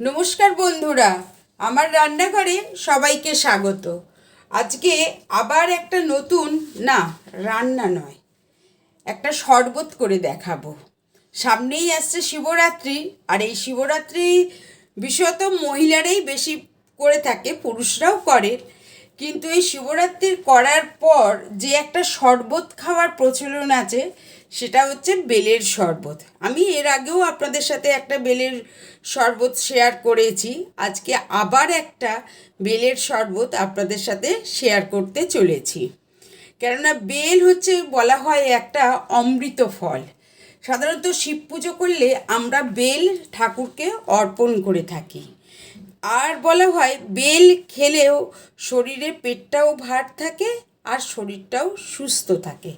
নমস্কার বন্ধুরা, আমার রান্নাঘরে সবাইকে স্বাগত। আজকে আবার একটা নতুন, না, রান্না নয়, একটা শরবত করে দেখাবো। সামনেই আসছে শিবরাত্রি, আর এই শিবরাত্রি বিশেষত মহিলারাই বেশি করে থাকে, পুরুষরাও করে। কিন্তু এই শিবরাত্রির করার পর যে একটা শরবত খাওয়ার প্রচলন আছে, সেটা হচ্ছে বেলের শরবত। আমি এর আগেও আপনাদের সাথে একটা বেলের শরবত শেয়ার করেছি। আজকে আবার একটা বেলের শরবত আপনাদের সাথে শেয়ার করতে চলেছি। কেননা বেল হচ্ছে বলা হয় একটা অমৃত ফল। সাধারণত শিব পুজো করলে আমরা বেল ঠাকুরকে অর্পণ করে থাকি। আর বলা হয়, বেল খেলেও শরীরে পেটটাও ভার থাকে আর শরীরটাও সুস্থ থাকে।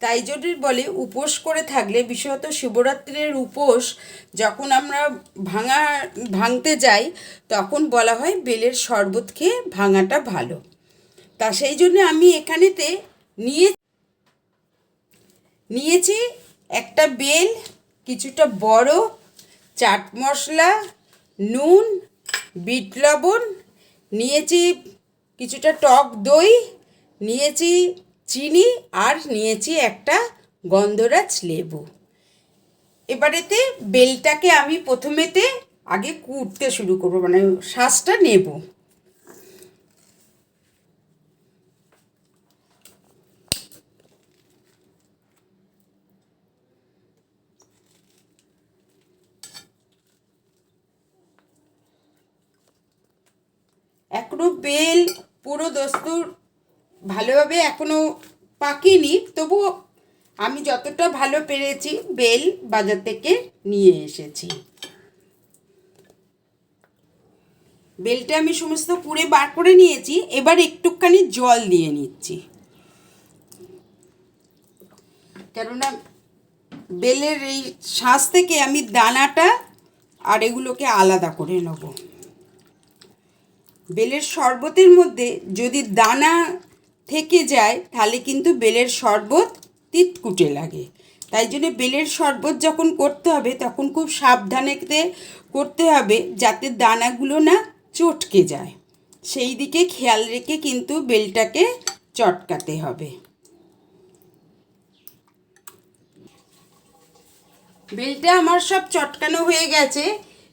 তাই জন্য বলে, উপোস করে থাকলে, বিশেষত শিবরাত্রির উপোস যখন আমরা ভাঙা, ভাঙতে যাই, তখন বলা হয় বেলের শরবত খেয়ে ভাঙাটা ভালো। তা সেই জন্য আমি এখানেতে নিয়ে, নিয়েছি একটা বেল, কিছুটা বড়, চাট মশলা, নুন বিট লবণ, নিয়েছি কিছুটা টক দই, নিয়েছি চিনি আর নিয়েছি একটা গন্ধরাজ লেবু। এবারেতে বেলটাকে আমি প্রথমেতে আগে কুটতে শুরু করব মানে শ্বাসটা নেব। এখনও বেল, পুরো দস্তুর ভালোভাবে এখনও পাকিনি। তবুও আমি যতটা ভালো পেরেছি বেল বাজার থেকে নিয়ে এসেছি। বেলটা আমি সমস্ত পুড়ে বার করে নিয়েছি, এবার একটুখানি জল দিয়ে নিচ্ছি। কেননা বেলের এই শ্বাস থেকে আমি দানাটা আর এগুলোকে আলাদা করে নেব। বেলের শরবতের মধ্যে যদি দানা থেকে যায়, তাহলে কিন্তু বেলের শরবত তিতকুটে লাগে। তাই জন্য বেলের শরবত যখন করতে হবে, তখন খুব সাবধানে করতে হবে যাতে দানাগুলো না চটকে যায়। সেই দিকে খেয়াল রেখে কিন্তু বেলটাকে চটকাতে হবে। বেলটা আমার সব চটকানো হয়ে গেছে।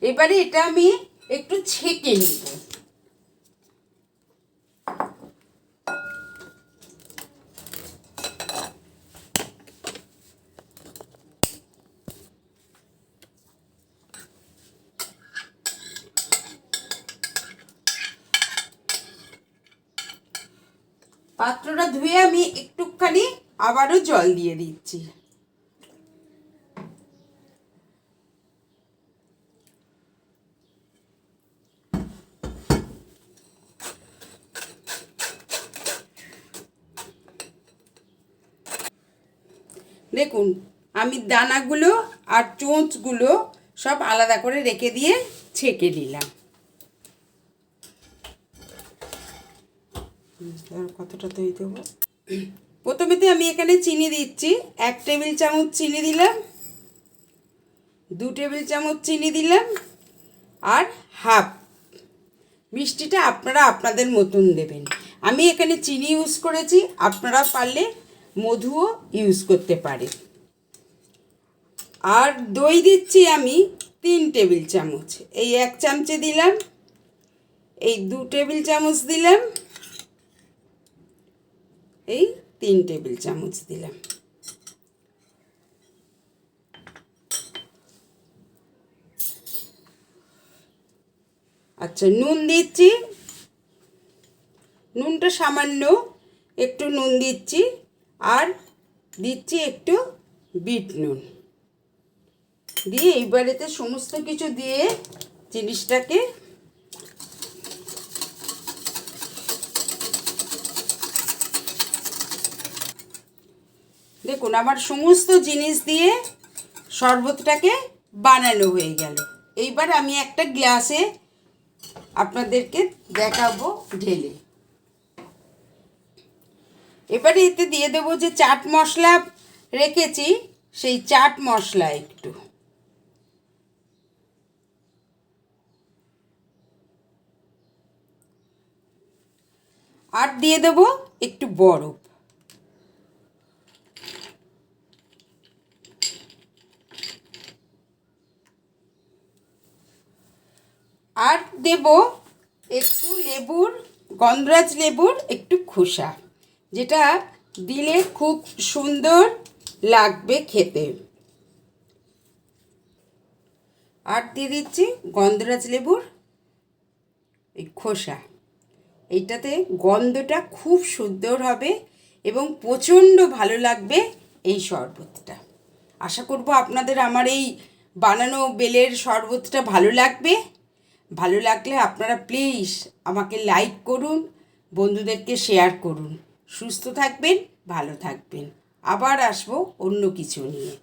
এবারে এটা আমি একটু ছেঁকে নেব। পাত্রটা ধুয়ে আমি একটুখানি আবারও জল দিয়ে দিচ্ছি। দেখুন, আমি দানাগুলো আর চোঁচগুলো সব আলাদা করে রেখে দিয়ে ছেঁকে কতটা তৈরি দেবো? প্রথমেতে আমি এখানে চিনি দিচ্ছি। এক টেবিল চামচ চিনি দিলাম। দু টেবিল চামচ চিনি দিলাম। আর হাফ। মিষ্টিটা আপনারা আপনাদের মতন দেবেন। আমি এখানে চিনি ইউজ করেছি। আপনারা পারলে মধুও ইউজ করতে পারে আর দই দিচ্ছি আমি তিন টেবিল চামচ। এই এক চামচে দিলাম। এই দু টেবিল চামচ দিলাম। এই তিন টেবিল চামচ দিলাম। আচ্ছা নুন দিচ্ছি। নুনটা সামান্য একটু নুন দিচ্ছি আর দিচ্ছি একটু বিট নুন। দিয়ে এইবারেতে সমস্ত কিছু দিয়ে জিনিসটাকে দেখুন, আমার সমস্ত জিনিস দিয়ে শরবতটাকে বানানো হয়ে গেল। এইবার আমি একটা গ্লাসে আপনাদেরকে দেখাবো ঢেলে। এবারে এতে দিয়ে দেবো যে চাট মশলা রেখেছি, সেই চাট মশলা একটু। আর দিয়ে দেবো একটু বরফ। আর দেব একটু লেবুর, গন্ধরাজ লেবুর একটু খোসা, যেটা দিলে খুব সুন্দর লাগবে খেতে। আর দিয়ে দিচ্ছি গন্ধরাজ লেবুর এই খোসা। এইটাতে গন্ধটা খুব সুন্দর হবে এবং প্রচণ্ড ভালো লাগবে এই শরবতটা। আশা করব আপনাদের আমার এই বানানো বেলের শরবতটা ভালো লাগবে। ভালো লাগলে আপনারা প্লিজ আমাকে লাইক করুন, বন্ধুদেরকে শেয়ার করুন। সুস্থ থাকবেন, ভালো থাকবেন। আবার আসব অন্য কিছু নিয়ে।